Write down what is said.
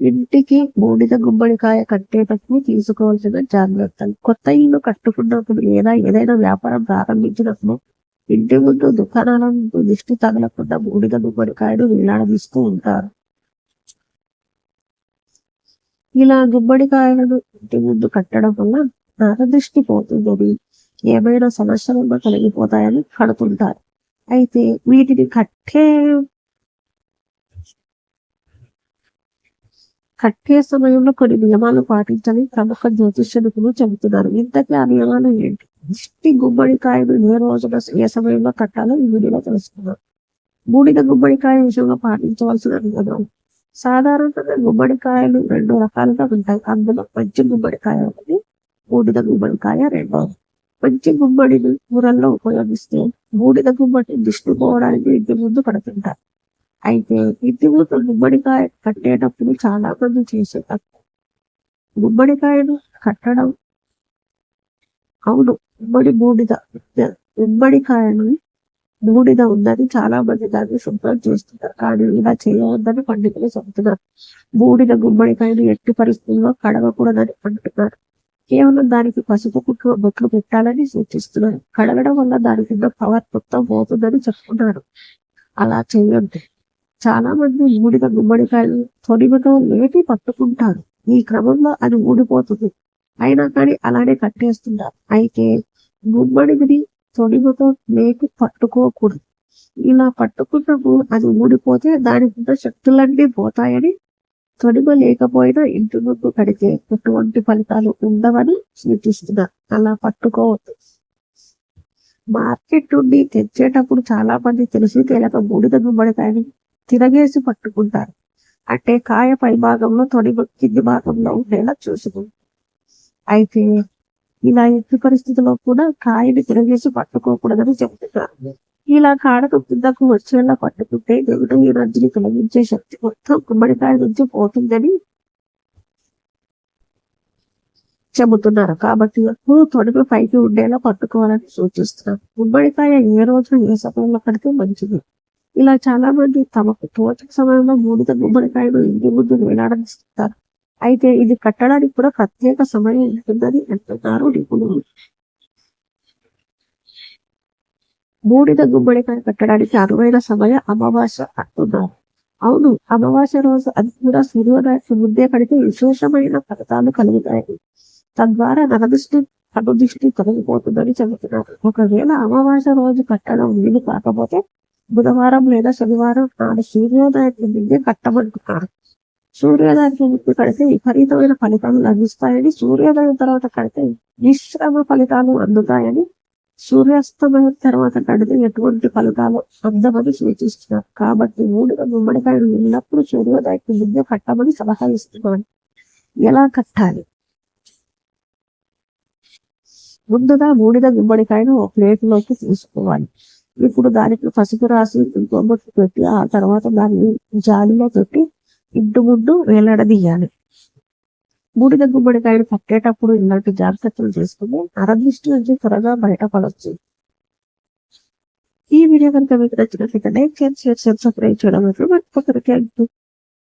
ఇంటికి బూడిద గుమ్మడికాయ కట్టేటప్పుడు తీసుకోవాల్సిన జాగ్రత్తలు. కొత్త ఇల్లు కట్టుకున్నప్పుడు లేదా ఏదైనా వ్యాపారం ప్రారంభించినప్పుడు ఇంటి ముందు దుకాణాల ముందు దిష్టి తగలకుండా బూడిద గుమ్మడికాయను వేలాడదీస్తూ ఉంటారు. ఇలా గుమ్మడికాయలను ఇంటి ముందు కట్టడం వల్ల నరదృష్టి పోతుందని ఏమైనా సమస్యలు కలిగిపోతాయని కడుతుంటారు అయితే వీటిని కట్టే కట్టే సమయంలో కొన్ని నియమాలు పాటించని ప్రముఖ జ్యోతిష్య నిపుణులు చెబుతున్నారు. ఇంతకీ ఆ నియమాలు ఏంటి? దిష్టి గుమ్మడికాయను ఏ రోజున ఏ సమయంలో కట్టాలో ఈ వీడియోలో తెలుసుకున్నాం బూడిద గుమ్మడికాయ విషయంలో పాటించవలసిన నియమాలు సాధారణంగా గుమ్మడికాయలు రెండు రకాలుగా ఉంటాయి. అందులో మంచి గుమ్మడికాయ ఒకటి బూడిద గుమ్మడికాయ రెండవది మంచి గుమ్మడిని కూరల్లో ఉపయోగిస్తే బూడిద గుమ్మడి దిష్టి పోవడానికి ఇంటి ముందు కడుతుంటారు అయితే ఇంటి ముందు గుమ్మడికాయ కట్టేటప్పుడు చాలా మంది చేసే గుమ్మడికాయను కట్టడం అవును ఉమ్మడి బూడిద. ఉమ్మడికాయను బూడిద ఉందని చాలా మంది దాన్ని శుభ్రం చేస్తున్నారు. కానీ ఇలా చేయవద్దని పండితులు చెబుతున్నారు. బూడిద గుమ్మడికాయను ఎట్టి పరిస్థితుల్లో కడగకూడదని అంటున్నారు. కేవలం దానికి పసుపు కుట్టు బొట్లు పెట్టాలని సూచిస్తున్నారు. కడగడం వల్ల దానికి ఉన్న పవర్ మొత్తం పోతుందని చెప్తున్నారు. అలా చేయొద్దు. చాలా మంది ఊడిన గుమ్మడికాయలు తొడిమతో లేపి పట్టుకుంటారు. ఈ క్రమంలో అది ఊడిపోతుంది. అయినా కానీ అలానే కట్టేస్తున్నారు. అయితే గుమ్మడిని తొడిమతో లేపి పట్టుకోకూడదు. ఇలా పట్టుకున్నప్పుడు అది ఊడిపోతే దానికి ఉన్న శక్తులన్నీ పోతాయని తొడిమ లేకపోయినా ఇంటి ముందు కడితే ఎటువంటి ఫలితాలు ఉండవని సూచిస్తున్నారు. అలా పట్టుకోవద్దు. మార్కెట్ నుండి తెచ్చేటప్పుడు చాలా మంది తెలిసి తెలియక బూడిద గుమ్మడికాయని తిరగేసి పట్టుకుంటారు. అంటే కాయ పై భాగంలో తొడి కింది భాగంలో ఉండేలా చూసుకుంటారు. అయితే ఇలా ఎట్టి పరిస్థితుల్లో కూడా కాయని తిరగేసి పట్టుకోకూడదని చెబుతున్నారు ఇలా కాడకు కిందకు వచ్చేలా పట్టుకుంటే నెగిటివ్ ఎనర్జీని తొలగించే శక్తి మొత్తం గుమ్మడికాయ నుంచి పోతుందని చెబుతున్నారు. కాబట్టి ఎప్పుడు తొడిమి పైకి ఉండేలా పట్టుకోవాలని సూచిస్తున్నారు. గుమ్మడికాయ ఏ రోజు ఏ సమయంలో కడితే మంచిది. ఇలా చాలా మంది తమకు తోచిన సమయంలో మూడిత గుమ్మడికాయను ఇంటి ముందు వేలాడనిస్తుంటారు అయితే ఇది కట్టడానికి కూడా ప్రత్యేక సమయం ఉంటుందని అంటున్నారు నిపుణులు. బూడిద గుమ్మడికాయ కట్టడానికి అనువైన సమయం అమావాస్య అంటున్నారు. అవును అమావాస్య రోజు అది కూడా సూర్యోదయానికి ముందే కడితే విశేషమైన ఫలితాలు కలుగుతాయి. తద్వారా నరదృష్టి కనుదృష్టి తొలగిపోతుందని చెబుతున్నారు. ఒకవేళ అమావాస్య రోజు కట్టడం వీలు కాకపోతే బుధవారం లేదా శనివారం నాడు సూర్యోదయం ముందే కట్టబడుతున్నారు. సూర్యోదయానికి ముందు కడితే విపరీతమైన ఫలితాలు లభిస్తాయని సూర్యోదయం తర్వాత కడితే మిశ్రమ ఫలితాలు అందుతాయని సూర్యాస్తమయం తర్వాత కడితే ఎటువంటి ఫలితాలు అందమని సూచిస్తున్నారు. కాబట్టి మూడుగా గుమ్మడికాయలు ఎల్లప్పుడూ సూర్యోదయానికి ముందే కట్టమని సలహా ఇస్తున్నాను. ఎలా కట్టాలి? ముందుగా బూడిద గుమ్మడికాయను ఒక ప్లేట్లోకి తీసుకోవాలి. ఇప్పుడు దానికి పసుపు రాసి కొమ్మట్టు పెట్టి ఆ తర్వాత దాన్ని జాలిలో పెట్టి ఇంటి ముందు వేలాడదీయాలి. బూడిద గుమ్మడికాయలు కట్టేటప్పుడు ఇలాంటి జాగ్రత్తలు తీసుకుని అరదృష్టి నుంచి త్వరగా బయటపడవచ్చు ఈ వీడియో కనుక మీకు నచ్చినట్లయితే లైక్ చేయండి షేర్ సబ్స్క్రైబ్ చేయడం మర్చిపోకండి.